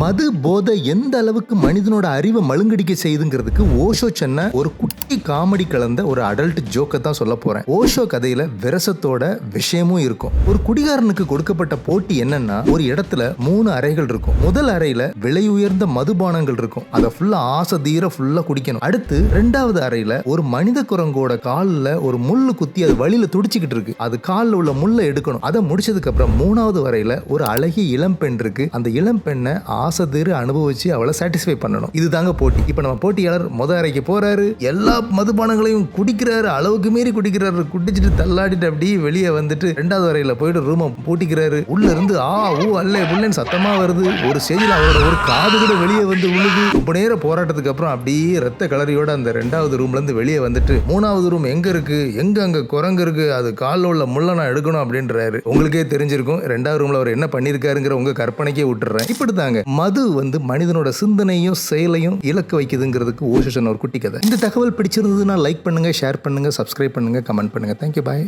மது போதை எந்த அளவுக்கு மனிதனோட அறிவை மழுங்கடிக்க செய்யுதுங்கிறதுக்கு ஓஷோ சென்ன ஒரு குட்டி காமெடி கலந்த ஒரு அடல்ட் ஜோக்கை தான் சொல்ல போறேன். ஓஷோ கதையில விரசத்தோட விஷயமும் இருக்கும். ஒரு குடிகாரனுக்கு கொடுக்கப்பட்ட போட்டி என்னன்னா ஒரு இடத்துல மூணு அறைகள் இருக்கும். முதல் அறையில விலை உயர்ந்த மதுபானங்கள் இருக்கும். அதை ஃபுல்லா ஆசை தீர ஃபுல்லா குடிக்கணும். அடுத்து ரெண்டாவது அறையில ஒரு மனித குரங்கோட காலில் ஒரு முள்ளு குத்தி அது வழியில துடிச்சுக்கிட்டு இருக்கு. அது காலில் உள்ள முள்ளை எடுக்கணும். அதை முடிச்சதுக்கு அப்புறம் மூணாவது வரையில ஒரு அழகிய இளம் பெண் இருக்கு. அந்த இளம் பெண்ணை அனுபவிச்சு அவளை சாட்டிஸ்ஃபை பண்ணணும். இதுதாங்க போட்டி. இப்போ நம்ம போட்டியாளர் முத அறைக்கு போறாரு. எல்லா மதுபானங்களையும் குடிக்கிறாரு. அளவுக்கு மீறி குடிக்கிறாரு. குடிச்சிட்டு தள்ளாடிட்டு அப்படியே வெளியே வந்துட்டு ரெண்டாவது அறையில போயிட்டு ரூமை பூட்டிக்கிறாரு. உள்ள இருந்து ஆ ஊ அல்ல புள்ளன்னு சத்தமா வருது. ஒரு ஸ்டேஜில் அவரோட ஒரு காது கூட வெளியே வந்து விழுது ரொம்ப நேர போராட்டத்துக்கு அப்புறம் அப்படியே ரத்த கலரியோட அந்த ரெண்டாவது ரூம்ல இருந்து வெளியே வந்துட்டு மூணாவது ரூம் எங்க இருக்கு? எங்க அங்க குரங்கு இருக்கு? அது காலில் உள்ள முள்ள நான் எடுக்கணும் அப்படின்றாரு. உங்களுக்கே தெரிஞ்சிருக்கும். ரெண்டாவது ரூம்ல அவர் என்ன பண்ணிருக்காருங்கிற உங்க கற்பனைக்கே விட்டுறேன். இப்படி தாங்க மது வந்து மனிதனோட சிந்தனையும் செயலையும் இலக்க வைக்குதுங்கிறதுக்கு ஓசிஷன் ஒரு குட்டி கதை. இந்த தகவல் பிடிச்சிருந்ததுன்னா லைக் பண்ணுங்க ஷேர் பண்ணுங்க சப்ஸ்கிரைப் பண்ணுங்க கமெண்ட் பண்ணுங்க. Thank you bye